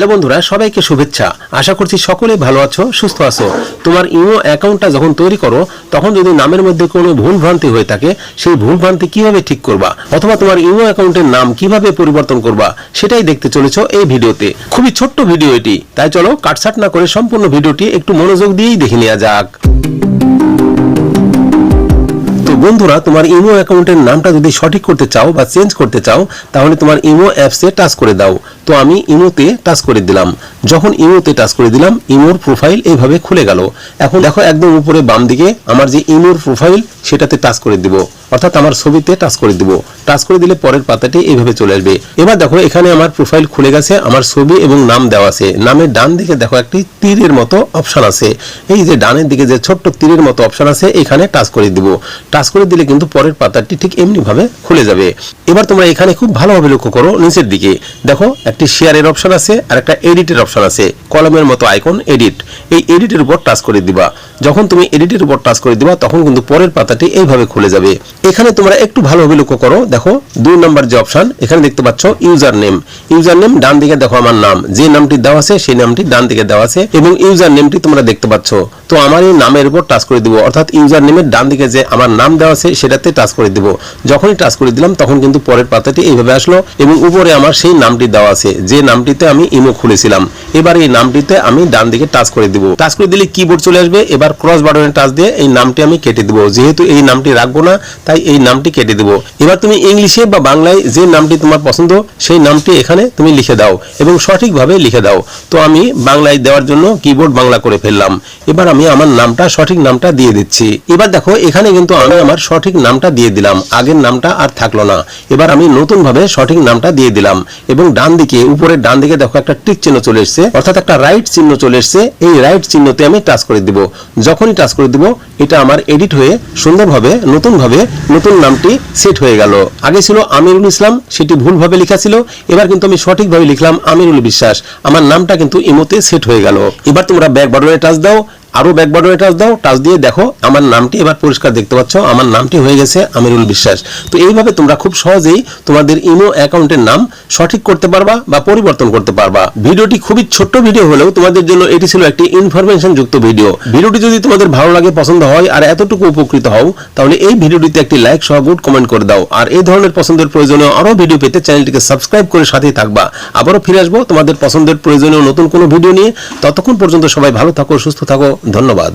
Hello বন্ধুরা, সবাইকে শুভেচ্ছা। আশা করছি সকলে ভালো আছো, সুস্থ আছো। তোমার ইমো অ্যাকাউন্টটা যখন তৈরি করো, তখন যদি নামের মধ্যে কোনো ভুল ভ্রান্তি হয়ে থাকে, সেই ভুল ভ্রান্তি কীভাবে ঠিক করবা? অথবা তোমার ইমো অ্যাকাউন্টের নাম কীভাবে পরিবর্তন করবা, সেটাই দেখতে চলেছো এই ভিডিওতে। খুবই ছোট্ট ভিডিও এটি। তাই চলো, কাটছাট না করে সম্পূর্ণ ভিডিওটি একটু মনোযোগ দিয়েই দেখে নেওয়া যাক। বন্ধুরা, তোমার ইমো অ্যাকাউন্টের নামটা যদি সঠিক করতে চাও বা চেঞ্জ করতে চাও, তাহলে তোমার ইমো অ্যাপসে টাচ করে দাও। তো আমি ইমোতে টাচ করে দিলাম। যখন ইমোতে টাচ করে দিলাম, ইমোর প্রোফাইল এইভাবে খুলে গেল। এখন দেখো একদম উপরে বাম দিকে আমার যে ইমোর প্রোফাইল, সেটাতে টাচ করে দিব। অর্থাৎ আমার ছবিতে টাচ করে দিব। টাচ করে দিলে পরের পাতাটি এইভাবে চলে আসবে। এবার দেখো, এখানে আমার প্রোফাইল খুলে গেছে, আমার ছবি এবং নাম দেওয়া আছে। নামের ডান দিকে দেখো একটি তীরের মতো অপশন আছে। এই যে ডানের দিকে যে ছোট্ট তীরের মতো অপশন আছে, এখানে টাচ করে দিব। টাচ করে দিলে কিন্তু পরের পাতাটি ঠিক এমনি ভাবে খুলে যাবে। এবার তোমরা এখানে খুব ভালোভাবে লক্ষ্য করো নিচের দিকে। দেখো, একটি শেয়ারের অপশন আছে আর একটা এডিটের অপশন আছে। কলমের মতো আইকন এডিট এই এডিটের উপর টাচ করে দিবা। যখন তুমি এডিটের উপর টাচ করে দিবা, তখন কিন্তু পরের পাতাটি এইভাবে খুলে যাবে। এখানে তোমরা একটু ভালোভাবে লক্ষ্য করো। দেখো, দুই নম্বর যে অপশন এখানে দেখতে পাচ্ছ ইউজার নেম ইউজার নেম ডান দিকে দেখো আমার নাম। যে নামটি দেওয়া আছে, সেই নামটি ডান দিকে দেওয়া আছে এবং ইউজার নেমটি তোমরা দেখতে পাচ্ছ। তো আমার এই নামের উপর টাচ করে দিব। অর্থাৎ ইউজার নেমের ডান দিকে যে আমার নাম দেওয়া আছে, সেটাতে টাচ করে দিব। যখনই টাচ করে দিলাম, তখন কিন্তু পরের পাতাটি এইভাবে আসলো এবং উপরে আমার সেই নামটি দেওয়া আছে। যে নামটিতে আমি ইমো খুলেছিলাম। এবার এই নামটিতে আমি ডান দিকে টাচ করে দিব। টাচ করে দিলে কিবোর্ড চলে আসবে। এবার ক্রস বাটনে টাচ দিয়ে এই নামটি আমি কেটে দিব। যেহেতু এই নামটি রাখব না, তাই এই নামটি কেটে দিব। এবার তুমি ইংলিশে বা বাংলায় যে নামটি তোমার পছন্দ, সেই নামটি এখানে তুমি লিখে দাও এবং সঠিকভাবে লিখে দাও। তো আমি বাংলায় দেওয়ার জন্য কিবোর্ড বাংলা করে ফেললাম। এবার আমি আমার নামটা, সঠিক নামটা দিয়ে দিচ্ছি। এবার দেখো, এখানে কিন্তু আমি আমার সঠিক নামটা দিয়ে দিলাম। আগের নামটা আর থাকল না। এবার আমি নতুন ভাবে সঠিক নামটা দিয়ে দিলাম এবং ডান দিকে উপরে ডান দিকে দেখো একটা টিক চিহ্ন চলে এসছে। অর্থাৎ একটা রাইট চিহ্ন চলে এসছে, এই রাইট চিহ্নতে আমি টাচ করে দিব। যখনই টাচ করে দিব, এটা আমার এডিট হয়ে সুন্দরভাবে নতুন ভাবে নতুন নামটি সেট হয়ে গেল। আগে ছিল আমিরুল ইসলাম, সেটি ভুলভাবে লেখা ছিল। এবার কিন্তু আমি সঠিকভাবে লিখলাম আমিরুল বিশ্বাস। আমার নামটা কিন্তু ইমোতে সেট হয়ে গেল। এবার তোমরা ব্যাক বাটনে টাচ দাও। আরও ব্যাক বাটনে টাচ দাও টাচ দিয়ে দেখো আমার নামটি এবার পরিষ্কার দেখতে পাচ্ছ, আমার নামটি হয়ে গেছে আমিরুল বিশ্বাস। তো এইভাবে তোমরা খুব সহজেই তোমাদের ইমো অ্যাকাউন্টের নাম সঠিক করতে পারবা বা পরিবর্তন করতে পারবা। ভিডিওটি খুবই ছোট্ট ভিডিও হলেও তোমাদের জন্য এটি ছিল একটি ইনফরমেশন যুক্ত ভিডিও ভিডিওটি যদি তোমাদের ভালো লাগে, পছন্দ হয়, আর এতটুকু উপকৃত হও, তাহলে এই ভিডিওটিতে একটি লাইক সহ গুড কমেন্ট করে দাও। আর এই ধরনের পছন্দের প্রয়োজনীয় আরও ভিডিও পেতে চ্যানেলটিকে সাবস্ক্রাইব করে সাথেই থাকবা। আবারও ফিরে আসব তোমাদের পছন্দের প্রয়োজনীয় নতুন কোনো ভিডিও নিয়ে। ততক্ষণ পর্যন্ত সবাই ভালো থাকো, সুস্থ থাকো। ধন্যবাদ।